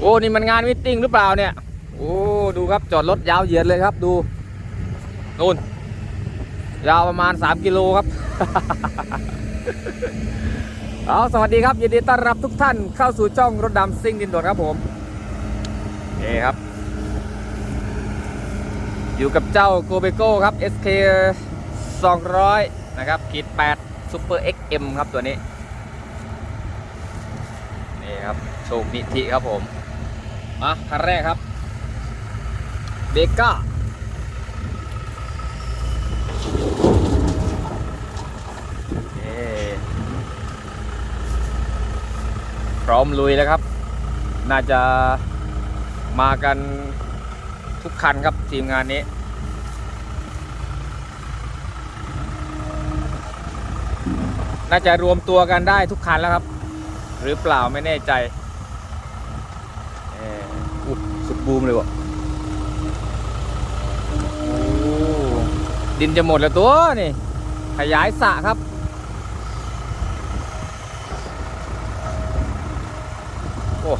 โอ้นี่มันงานมิทติ้งหรือเปล่าเนี่ยโอ้ดูครับจอดรถยาวเหยียดเลยครับดูนู่นยาวประมาณ 3 กิโลครับ เอาสวัสดีครับยินดีต้อนรับทุกท่านเข้าสู่ช่องรถดำซิ่งดินโดดครับผมนี่ครับ อยู่กับเจ้าโกเบโก้ครับ SK 200 นะครับขีด8 Super XM ครับตัวนี้ นี่ครับ โชคนิธิครับผม มาคันแรกครับ เบก้าพร้อมลุยแล้วครับ น่าจะมากันทุกคันครับทีมงานนี้น่าจะรวมตัวกันได้ทุกคันแล้วครับ หรือเปล่าไม่แน่ใจเอ่ออุ๊ยสุด บูมเลยวะดินจะหมดแล้วตัวนี่ ขยายสะครับ โอ้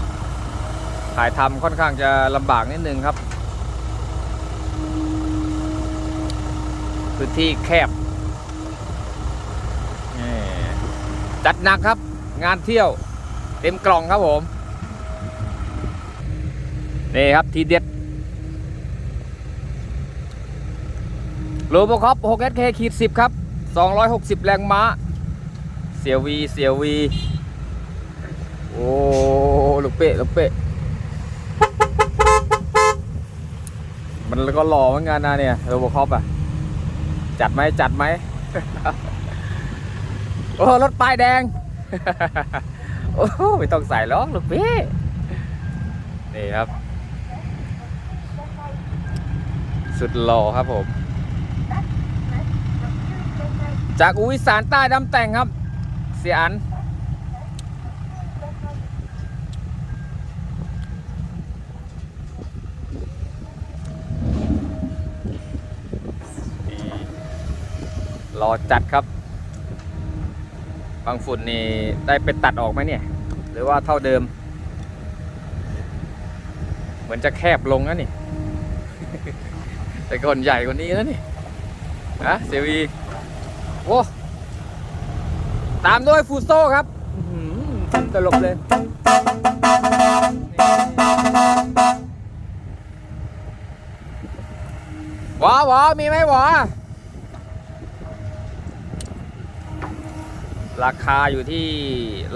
ถ่ายทำค่อนข้างจะลำบากนิดนึงครับ พื้นที่แคบจัดหนักครับ งานเที่ยว เต็มกล่องครับผม นี่ครับทีเด็ดโลโบคอป 6SK ขีด10 ครับ 260 แรงม้า เสียววีเสียววี โอ้ลูกเป๊ะลูกเป๊ะ มันก็หล่อเหมือนกันนะเนี่ยโรบคอปอะ จัดไหมจัดไหม โอ้ รถป้ายแดง โอ้ ไม่ต้องใส่ล้อลูกเป๊ะ นี่ครับ สุดหล่อครับผมจากอุวิสานใต้ดำแต่งครับ เสียอัน รอจัดครับ บางฝุ่นนี่ได้ไปตัดออกไหมเนี่ย หรือว่าเท่าเดิม เหมือนจะแคบลงนะนี่ แต่ก่อนใหญ่กว่านี้แล้วนี่นะเซวีโอ้ตามด้วยฟูโซครับตลกเลย หวอหวอมีไหมหวอราคาอยู่ที่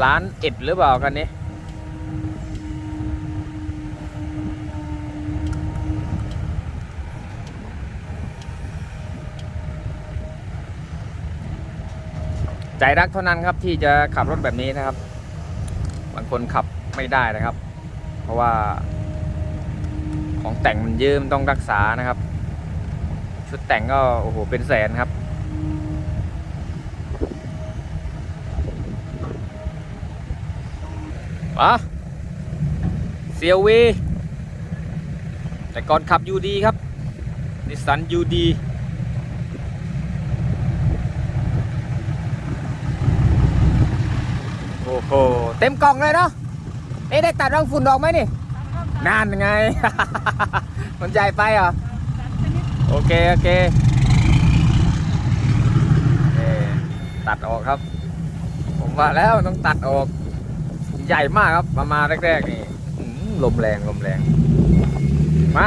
ล้านเอ็ดหรือเปล่ากันนี้ ใจรักเท่านั้นครับที่จะขับรถแบบนี้นะครับ บางคนขับไม่ได้นะครับ เพราะว่า ของแต่งมันเยอะมันต้องรักษานะครับ ชุดแต่งก็โอ้โหเป็นแสนครับมาเซียววีแต่ก่อนขับยูดีครับนิสสันยูดี อ้โห เต็มกล่องเลยเนาะเอ๊ะได้ตัดรังฝุ่นออกไหมนี่นานไง มันใหญ่ไปเหรอ โอเค โอเคเอ่อตัดออกครับ ผมว่าแล้วต้องตัดออกใหญ่มากครับ มามาแรกๆนี่ลมแรงลมแรง มา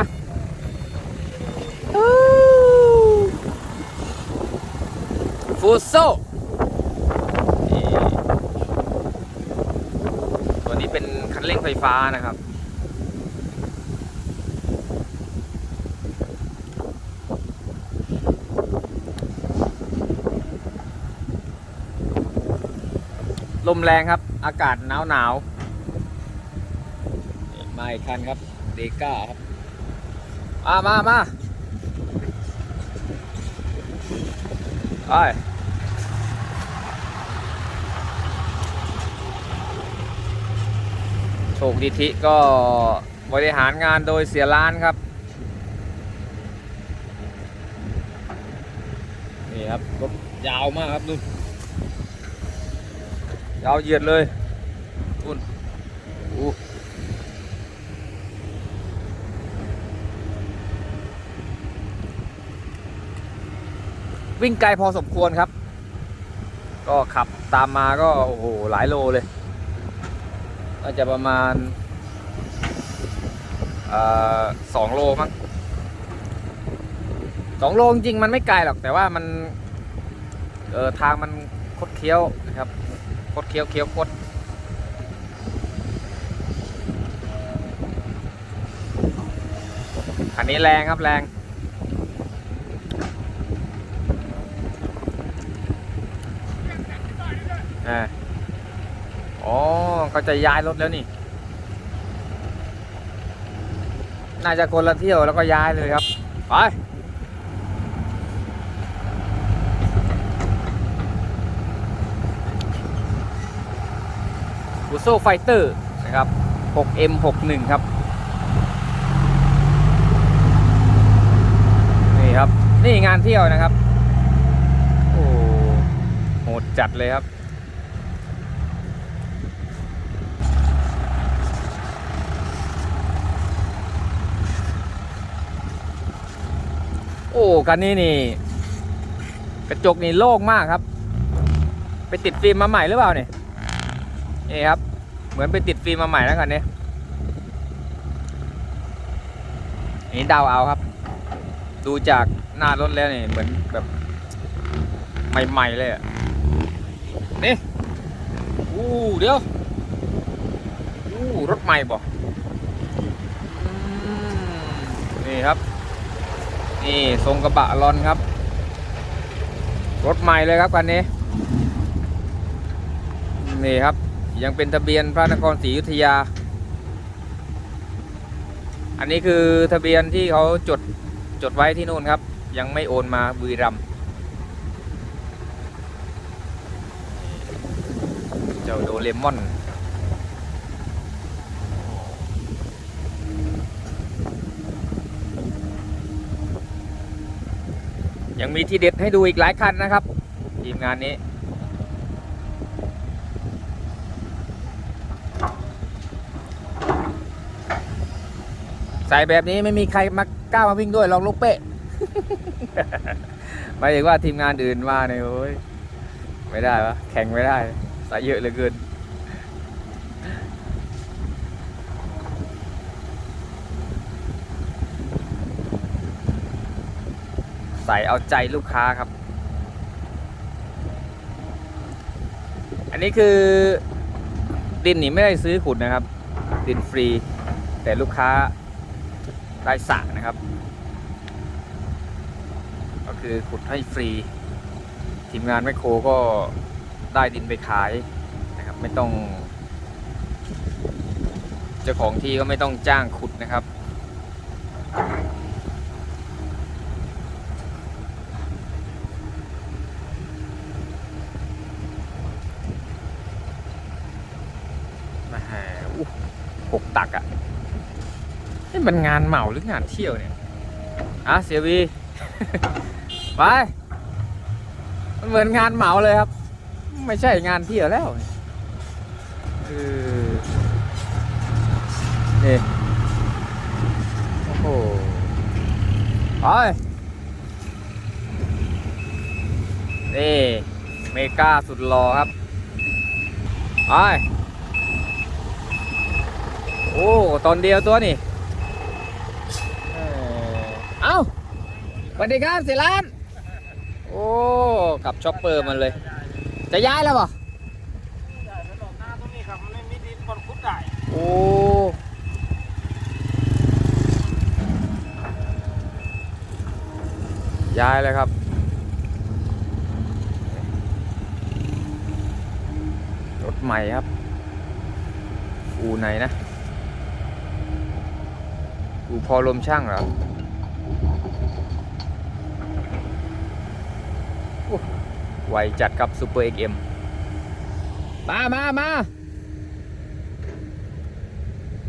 ฟูโซนี่ตัวนี้ เป็นคันเร่งไฟฟ้านะครับ ลมแรงครับ อากาศหนาวหนาวๆนี่มาอีกคันครับ เดก้าครับมามามาไป โชคดิธิก็บริหารงานโดยเสียล้านครับ นี่ครับรถยาวมากครับดูยาวเหยียดเลยอุ่อู้วิ่งไกลพอสมควรครับ ก็ขับตามมาก็โอ้โหหลายโลเลย น่าจะประมาณสองโลมั้งสองโลจริงมันไม่ไกลหรอกแต่ว่ามันเออทางมันคดเคี้ยวนะครับคดเคี้ยวเคี้ยวคดคันนี้แรงครับแรง อ่า เขาจะย้ายรถแล้วนี่ น่าจะคนละเที่ยวแล้วก็ย้ายเลยครับ ไปบูโซไฟเตอร์นะครับ 6M61 ครับ นี่ครับ นี่งานเที่ยวนะครับ โอ้โหดจัดเลยครับ อ้คันนี้นี่ กระจกนี่โล่งมากครับ ไปติดฟิล์มมาใหม่หรือเปล่าเนี่ยนี่ครับ เหมือนไปติดฟิล์มมาใหม่แล้วกันเนี่ยนนี้เดาวเอาครับ ดูจากหน้ารถแล้วนี่เหมือนแบบใหม่ๆเลยอะนี่อู้เดี๋ยวอู้รถใหม่บ่อืมนี่ครับ นี่ทรงกระบะลอนครับ รถใหม่เลยครับคันนี้ นี่ครับ ยังเป็นทะเบียนพระนครศรีอยุธยา อันนี้คือทะเบียนที่เขาจดจดไว้ที่นู่นครับ ยังไม่โอนมาบุรีรัมย์เจ้าโดเรมอน ยังมีที่เด็ดให้ดูอีกหลายคันนะครับ ทีมงานนี้ ใส่แบบนี้ไม่มีใครมากล้ามาวิ่งด้วยลองลูกเป๊ะหมายถึงว่าทีมงานอื่นมาเนี่ยโอ้ยไม่ได้วะแข่งไม่ได้ใส่เยอะเหลือเกิน ใส่เอาใจลูกค้าครับ อันนี้คือ ดินนี่ไม่ได้ซื้อขุดนะครับ ดินฟรี แต่ลูกค้าได้สระนะครับ ก็คือขุดให้ฟรี ทีมงานแมคโครก็ได้ดินไปขายนะครับ ไม่ต้อง เจ้าของที่ก็ไม่ต้องจ้างขุดนะครับ มาหาอู้หกตักอะ่ะ นี่มันงานเหมาหรืองานเที่ยวเนี่ยอะเสียวีไปมันเหมือนงานเหมาเลยครับ ไม่ใช่งานเที่ยวแล้วเออนี่โอ้โหไปนี่เมกาสุดรอครับไปโอ้ตอนเดียวตัวนี่เอ่อเอ้า สวัสดีครับเสียร้าน โอ้ขับช็อปเปอร์มันเลย จะย้ายแล้วเปล่ะใช่ถนนหน้าตรงนี้ครับมันไม่มีดินบนคุดได้โอ้ย้ายเลยครับ รถใหม่ครับ อูไหนนะ อูพอลมช่างเหรอโอ้ ไวจัดครับซูเปอร์เอ็กเอ็มมามามา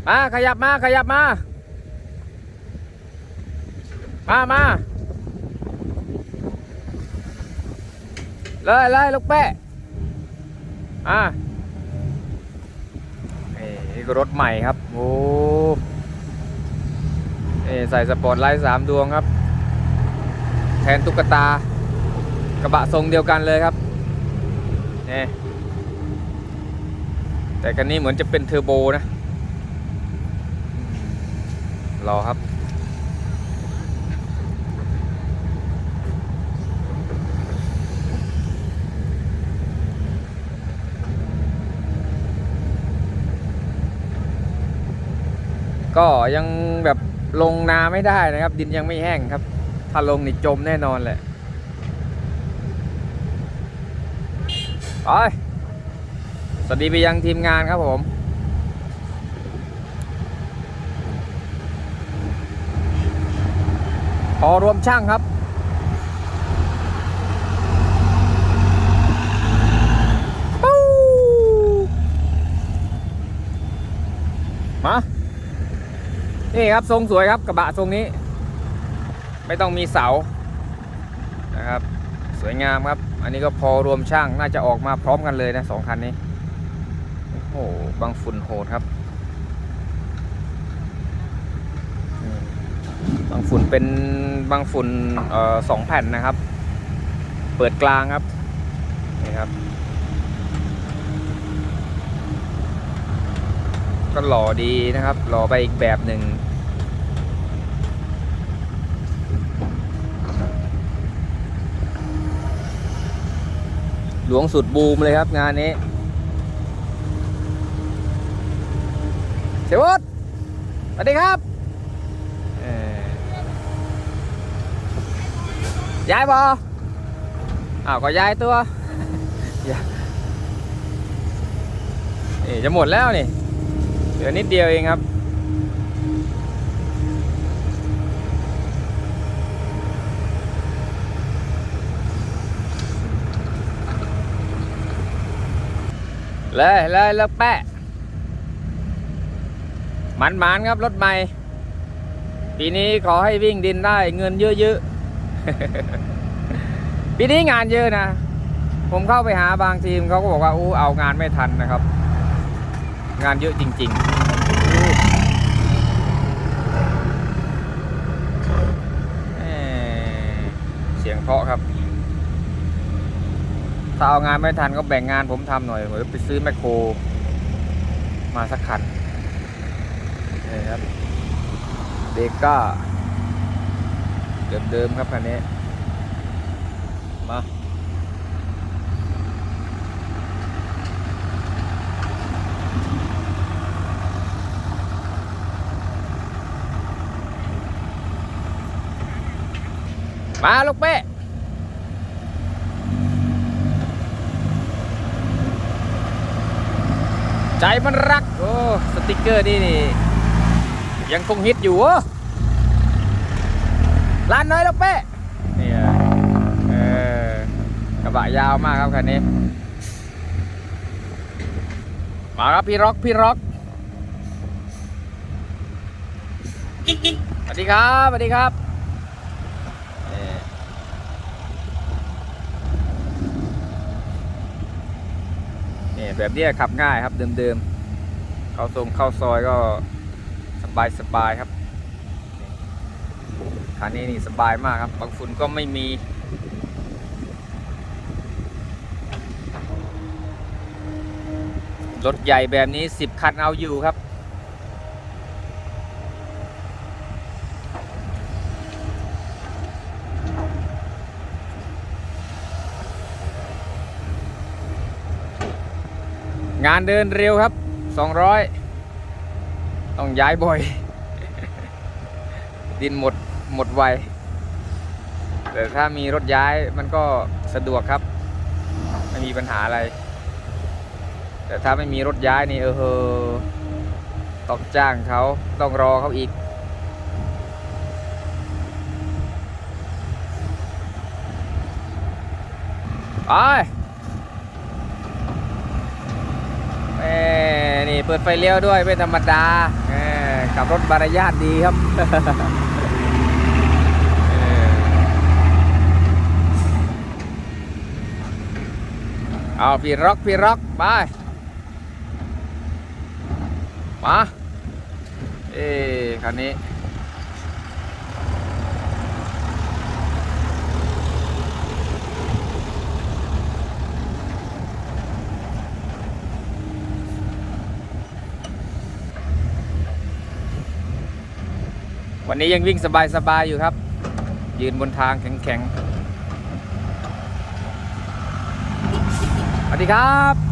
มาขยับมาขยับมา มามาเลยเลยลูกเป้อ่านี่ก็รถใหม่ครับ โอ้นี่ใส่สปอร์ตไลท์สามดวงครับ แทนตุ๊กตา กระบะทรงเดียวกันเลยครับนี่แต่คันนี้เหมือนจะเป็นเทอร์โบนะ รอครับ ก็ยังแบบลงนาไม่ได้นะครับ ดินยังไม่แห้งครับ ถ้าลงนี่จมแน่นอนแหละ ไปสวัสดีไปยังทีมงานครับผมพอรวมช่างครับ มา นี่ครับทรงสวยครับกระบะทรงนี้ ไม่ต้องมีเสา นะครับ สวยงามครับ อันนี้ก็พอรวมช่างน่าจะออกมาพร้อมกันเลยนะสองคันนี้ โอ้โหบางฝุ่นโหดครับ บางฝุ่นเป็นบางฝุ่นออสองแผ่นนะครับ เปิดกลางครับ นี่ครับ ก็หล่อดีนะครับ หล่อไปอีกแบบหนึ่ง หลวงสุดบูมเลยครับงานนี้เสวุฒสวัสดีครับย้ายบออ้าวก็ย้ายตัวนี่จะหมดแล้วนี่เหลือนิดเดียวเองครับ เลยเลยเลิกแปะมันมันๆครับรถใหม่ ปีนี้ขอให้วิ่งดินได้เงินเยอะๆ ปีนี้งานเยอะนะ ผมเข้าไปหาบางทีมเขาก็บอกว่าอู้เอางานไม่ทันนะครับ งานเยอะจริง ๆเสียงเพาะครับ ถ้าเอางานไม่ทันก็แบ่งงานผมทำหน่อยผมจะไปซื้อแมคโคร มาสักคันนี่ครับเดก้าเดิมๆครับคันนี้ มามาลูกเป้ ใจมันรัก โอ้สติกเกอร์นี่นี่ ยังคงฮิตอยู่โอ้านน้อยลูกเป้นี่เออกระบะยาวมากครับคันนี้ มาครับพี่ร็อกพี่ร็อกสวัสดีครับสวัสดีครับนี่นี่ แบบนี้ขับง่ายครับเดิมๆ เข้าทรงเข้าซอยก็สบายสบายครับคันนี้นี่สบายมากครับ บางฝุ่นก็ไม่มี รถใหญ่แบบนี้ 10 คันเอาอยู่ครับ งานเดินเร็วครับ 200 ต้องย้ายบ่อย ดินหมดหมดไว แต่ถ้ามีรถย้ายมันก็สะดวกครับ ไม่มีปัญหาอะไร แต่ถ้าไม่มีรถย้ายนี่เออเฮอต้องจ้างเขาต้องรอเขาอีกไปแหม่นี่เปิดไฟเลี้ยวด้วยไม่ธรรมดาขับรถบารยาทดีครับเออเอาพี่ร็อกพี่ร็อกไปมาเอ้คันนี้ วันนี้ยังวิ่งสบายๆอยู่ครับ ยืนบนทางแข็งๆสวัสดีครับ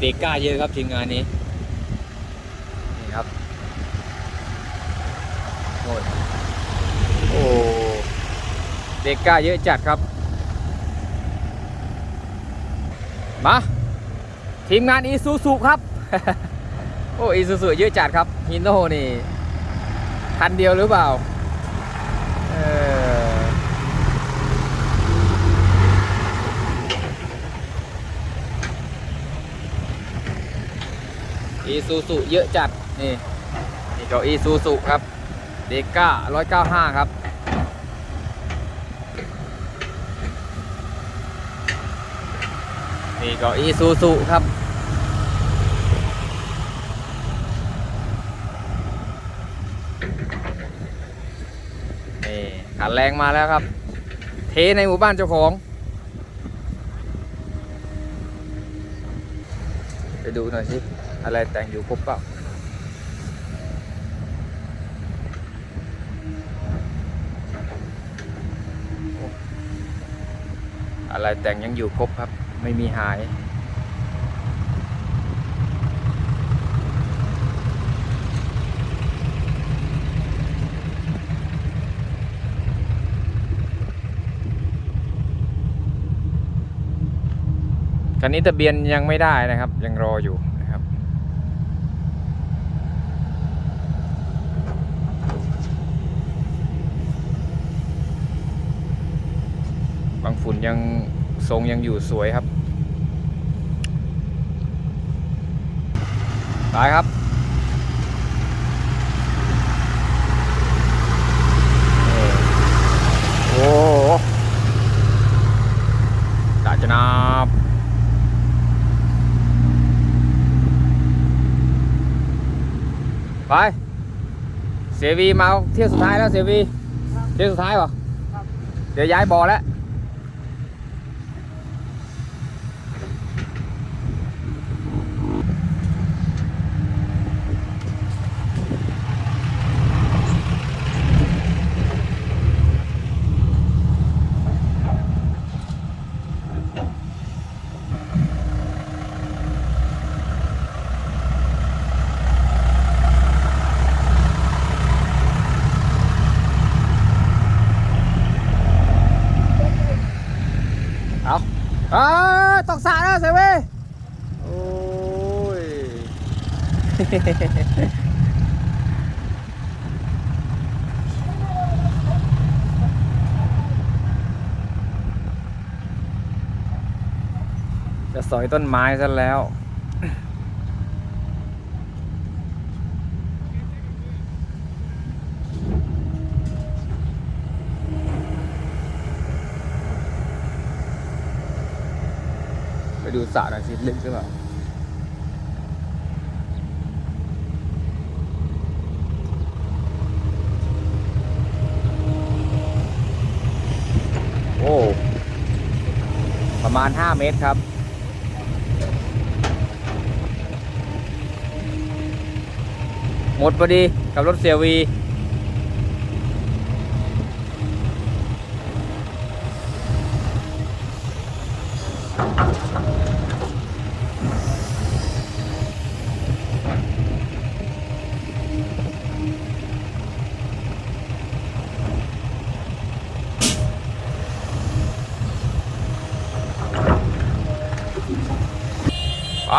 เด็กกล้าเยอะครับทีมงานนี้ นี่ครับโอ้ยโอ้เด็กกล้าเยอะจัดครับ มา ทีมงานอีซูซูครับ โอ้อีซูซูเยอะจัดครับฮินโน่นี่คันเดียวหรือเปล่าอีซูซูเยอะจัด นี่ นี่ก็อีซูซูครับเดก้าร้อยเก้าห้าครับ นี่ก็อีซูซูครับ นี่ขันแรงมาแล้วครับ เทในหมู่บ้านเจ้าของ ไปดูหน่อยสิ อะไรแต่งอยู่ครบเปล่าอะไรแต่งยังอยู่ครบครับ ไม่มีหาย คันนี้ทะเบียนยังไม่ได้นะครับ ยังรออยู่นะครับ บางฝุ่นยัง ทรงยังอยู่สวยครับไปครับ โอ้โหตาจะนาบไป เสวีมาเอาเที่ยวสุดท้ายแล้วเสวีเที่ยวสุดท้ายเหรอครับเดี๋ยวย้ายบอแล้ว เอาเอ้ยตกสระแล้วเซเว่โอ้ยจะสอยต้นไม้ซะแล้ว ดูสระหน่อยสิลึกหรือเปล่าโอ้ประมาณ 5 เมตรครับหมดพอดีกับรถเสียวี ไป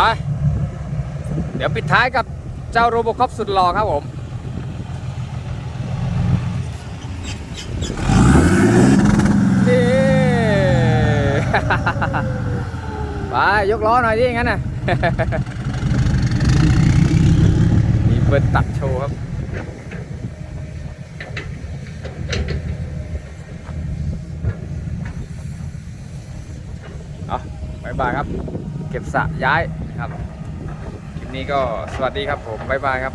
เดี๋ยวปิดท้ายกับเจ้าโรบคอปสุดหล่อครับผมนี่ไปยกล้อหน่อยดิงั้นน่ะมีเปิดตัดโชว์ครับเอาบายบายครับ เก็บสะย้ายนะครับ คลิปนี้ก็สวัสดีครับผม บ๊ายบายครับ